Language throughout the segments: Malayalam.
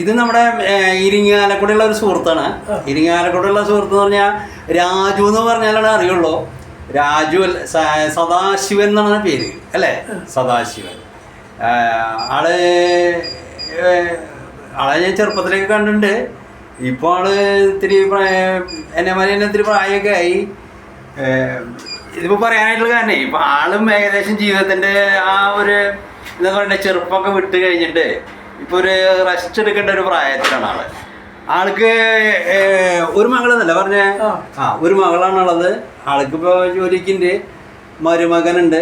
ഇത് നമ്മുടെ ഇരിങ്ങാലക്കുടിയുള്ള ഒരു സുഹൃത്താണ്. ഇരിങ്ങാലക്കുടിയുള്ള സുഹൃത്ത് എന്ന് പറഞ്ഞാൽ രാജു എന്ന് പറഞ്ഞാലാണ് അറിയുള്ളൂ. രാജു അല്ല സദാശിവൻ എന്നാണ് പേര് അല്ലേ? സദാശിവൻ. ആൾ ആളെ ഞാൻ ചെറുപ്പത്തിലേക്ക് കണ്ടിട്ടുണ്ട്. ഇപ്പോൾ ആൾ ഇത്തിരി എന്നെ മാതിരി തന്നെ ഇത്തിരി പ്രായമൊക്കെ ആയി. ഇതിപ്പോൾ ഇതിപ്പോ പറയാനായിട്ടുള്ള കാരണം ഇപ്പൊ ആളും ഏകദേശം ജീവിതത്തിന്റെ ആ ഒരു എന്താ പറയണ്ടേ ചെറുപ്പമൊക്കെ വിട്ട് കഴിഞ്ഞിട്ട് ഇപ്പൊ ഒരു റെസ്റ്റ് എടുക്കേണ്ട ഒരു പ്രായത്തിലാണ് ആൾ. ആൾക്ക് ഒരു മകളെന്നല്ല പറഞ്ഞേ. ആ. ഒരു മകളാണുള്ളത് ആൾക്ക് ഇപ്പൊ ജോലിക്കുണ്ട്. മരുമകനുണ്ട്.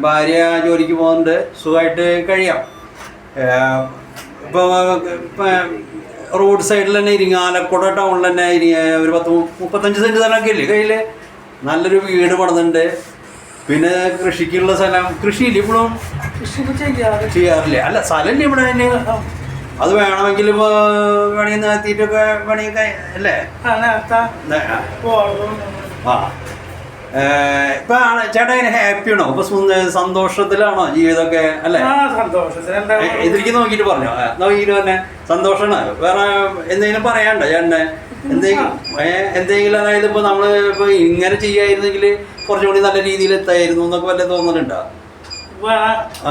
ഭാര്യ ജോലിക്ക് പോകുന്നുണ്ട്. സുഖമായിട്ട് കഴിയാം. ഇപ്പോൾ ഇപ്പൊ ഇപ്പൊ റോഡ് സൈഡിൽ തന്നെ ഇരിങ്ങാലക്കുട ടൗണിൽ തന്നെ ഇരിങ്ങ ഒരു പത്ത് മുപ്പത്തഞ്ച് സെന്റ് സ്ഥലമൊക്കെ ഇല്ലേ കയ്യിൽ നല്ലൊരു വീട് പണിതുണ്ട്. പിന്നെ കൃഷിക്കുള്ള സ്ഥലം കൃഷിയില്ല ഇപ്പോഴും കൃഷി ചെയ്യാറ് ചെയ്യാറില്ല. അല്ല സ്ഥലമില്ല ഇവിടെ തന്നെ. അത് വേണമെങ്കിൽ ഇപ്പോ വേണമെങ്കിൽ നിർത്തിയിട്ടൊക്കെ വേണമെങ്കിൽ അല്ലേ? ആ. ഇപ്പൊ ചേട്ടാ ഇങ്ങനെ ഹാപ്പിയാണോ ഇപ്പൊ സുന്ദ- സന്തോഷത്തിലാണോ ജീവിതമൊക്കെ അല്ലേ? നോക്കിട്ട് ഇതിലേക്ക് നോക്കിയിട്ട് പറഞ്ഞോ. നോക്കിട്ട് പറഞ്ഞ തന്നെ സന്തോഷമാണ്. വേറെ എന്തെങ്കിലും പറയാണ്ടോ ചേട്ടനെ? എന്തെങ്കിലും എന്തെങ്കിലും അതായത് ഇപ്പൊ നമ്മൾ ഇപ്പൊ ഇങ്ങനെ ചെയ്യായിരുന്നെങ്കിൽ കുറച്ചുകൂടി നല്ല രീതിയിൽ എത്തായിരുന്നു എന്നൊക്കെ വല്ല തോന്നലുണ്ടോ?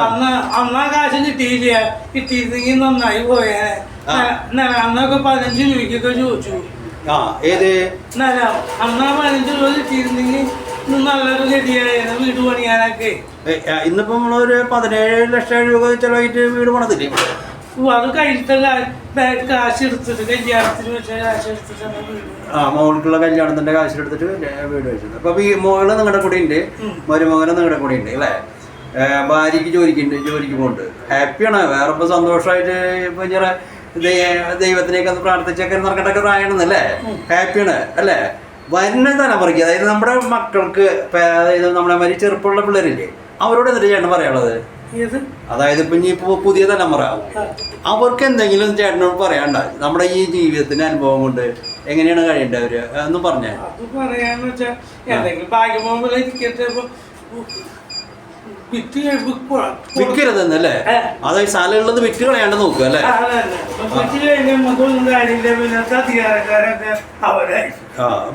അന്ന് അന്നാ കാശ് കിട്ടിയില്ല. കിട്ടിയിരുന്നെങ്കിൽ നന്നായി പോയേനെ അന്നൊക്കെ പതിനഞ്ച് രൂപയ്ക്കൊക്കെ ചോദിച്ചു. ആ ഏത്? അന്നാ പതിനഞ്ച് രൂപ കിട്ടിയിരുന്നെങ്കിൽ നല്ലൊരു വീട് പണിയാനൊക്കെ. ഇന്നിപ്പോ നമ്മളൊരു പതിനേഴ് ലക്ഷം രൂപ ചെലവായിട്ട് വീട് പണിതില്ലേ? അത് കയ്യിലത്തെ കാശ് എടുത്തിട്ട് കല്യാണത്തിന് വെച്ച കാശ് എടുത്തിട്ടാണ് ആ മോൾക്കുള്ള കല്യാണത്തിന്റെ കാശ് എടുത്തിട്ട് വീട് വെച്ചത് അപ്പൊ ഈ മോൾ നിങ്ങളുടെ കൂടെ ഉണ്ട് മരുമകനെ നിങ്ങളുടെ കൂടെ ഉണ്ട് അല്ലേ? ഭാര്യക്ക് ജോലിക്കുണ്ട് ജോലിക്ക് പോകുന്നുണ്ട് ഹാപ്പിയാണ്? വേറെ ഇപ്പൊ സന്തോഷമായിട്ട് ഇപ്പൊ ഇങ്ങനെ ദൈ- ദൈവത്തിലേക്ക് ഒന്ന് പ്രാർത്ഥിച്ചൊക്കെ നടക്കട്ടൊക്കെ പ്രായണെന്നല്ലേ ഹാപ്പിയാണ്? അല്ലേ? വരുന്ന തലമുറയ്ക്ക് അതായത് നമ്മുടെ മക്കൾക്ക് അതായത് നമ്മളെ മാതിരി ചെറുപ്പമുള്ള പിള്ളേരില്ലേ അവരോട് എന്നിട്ട് ചേട്ടൻ പറയാനുള്ളത്? അതായത് ഇപ്പൊ ഇനി ഇപ്പൊ പുതിയ തലമുറ. അവർക്ക് എന്തെങ്കിലും ചേട്ടനോട് പറയാണ്ട നമ്മുടെ ഈ ജീവിതത്തിന്റെ അനുഭവം കൊണ്ട് എങ്ങനെയാണ് കഴിയേണ്ടത് അവർ? എന്ന് പറഞ്ഞേ. പറയാന്ന് വെച്ചാൽ എന്തെങ്കിലും വിൽക്കരുതെന്നല്ലേ. അതായത് സ്ഥലമുള്ളത് വിറ്റ് കളയാണ്ട് നോക്കുക അല്ലേ?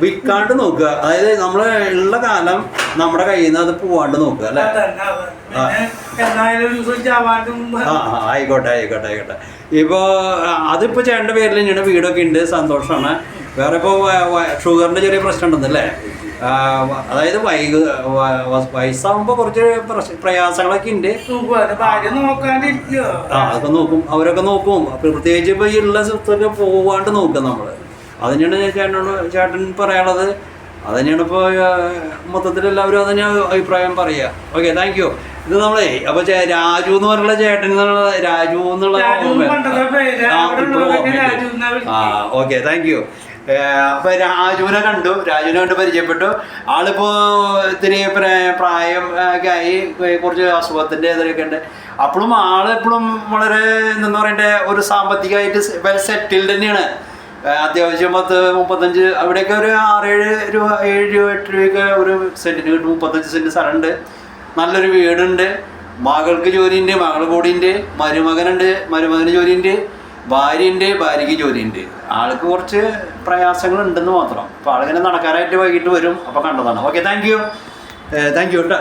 വിൽക്കാണ്ട് നോക്കുക. അതായത് നമ്മൾ ഉള്ള കാലം നമ്മുടെ കയ്യിൽ നിന്ന് അത് പോവാണ്ട് നോക്കുക അല്ലേ? ആയിക്കോട്ടെ ആയിക്കോട്ടെ ആയിക്കോട്ടെ. ഇപ്പോ അതിപ്പോ ചേട്ടന്റെ പേരിൽ ഞാൻ വീടൊക്കെ ഉണ്ട്. സന്തോഷമാണ് വേറെ ഇപ്പോ ഷുഗറിന്റെ ചെറിയ പ്രശ്നം ഉണ്ടെന്നല്ലേ? അതായത് വൈകു വയസ്സാകുമ്പോ കുറച്ച് പ്രയാസങ്ങളൊക്കെ ഉണ്ട് ആ അതൊക്കെ നോക്കും അവരൊക്കെ നോക്കും. പ്രത്യേകിച്ച് ഇപ്പൊ ഈ ഉള്ള സ്വത്തൊക്കെ പോവാണ്ട് നോക്കുക നമ്മൾ. അതിനാണ് ചേട്ടനോട് ചേട്ടൻ പറയാനുള്ളത്. അത് തന്നെയാണ് ഇപ്പോൾ മൊത്തത്തിൽ എല്ലാവരും അത് തന്നെയാണ് അഭിപ്രായം പറയുക ഓക്കെ താങ്ക് യു ഇത് നമ്മളെ അപ്പൊ രാജു എന്ന് പറഞ്ഞുള്ള ചേട്ടൻ എന്നുള്ള രാജു എന്നുള്ള. ആ. ഓക്കെ താങ്ക് യു അപ്പൊ രാജുവിനെ കണ്ടു. രാജുവിനെ കണ്ട് പരിചയപ്പെട്ടു. ആളിപ്പോ ഇത്തിരി പ്ര- പ്രായം ഒക്കെ ആയി. കുറച്ച് അസുഖത്തിന്റെ ഇതൊക്കെ ഉണ്ട്. അപ്പോഴും ആളെപ്പോഴും വളരെ എന്താ പറയണ്ടേ ഒരു സാമ്പത്തികമായിട്ട് വെൽ സെറ്റിൽഡ് തന്നെയാണ്. അത്യാവശ്യം പത്ത് മുപ്പത്തഞ്ച് അവിടെയൊക്കെ ഒരു ആറേഴ് രൂപ ഏഴ് രൂപ എട്ട് രൂപയൊക്കെ ഒരു സെന്റിന് കിട്ടും. മുപ്പത്തഞ്ച് സെന്റ് സ്ഥലമുണ്ട്. നല്ലൊരു വീടുണ്ട്. മകൾക്ക് ജോലിയുണ്ട് മകൾ കൂടിയുണ്ട്. മരുമകനുണ്ട് മരുമകന് ജോലിയുണ്ട്. ഭാര്യയുണ്ട് ഭാര്യയ്ക്ക് ജോലിയുണ്ട്. ആൾക്ക് കുറച്ച് പ്രയാസങ്ങൾ ഉണ്ടെന്ന് മാത്രം. അപ്പോൾ ആളിങ്ങനെ നടക്കാനായിട്ട് വൈകിട്ട് വരും. അപ്പോൾ കണ്ടതാണ്. Okay thank you thank you കേട്ടോ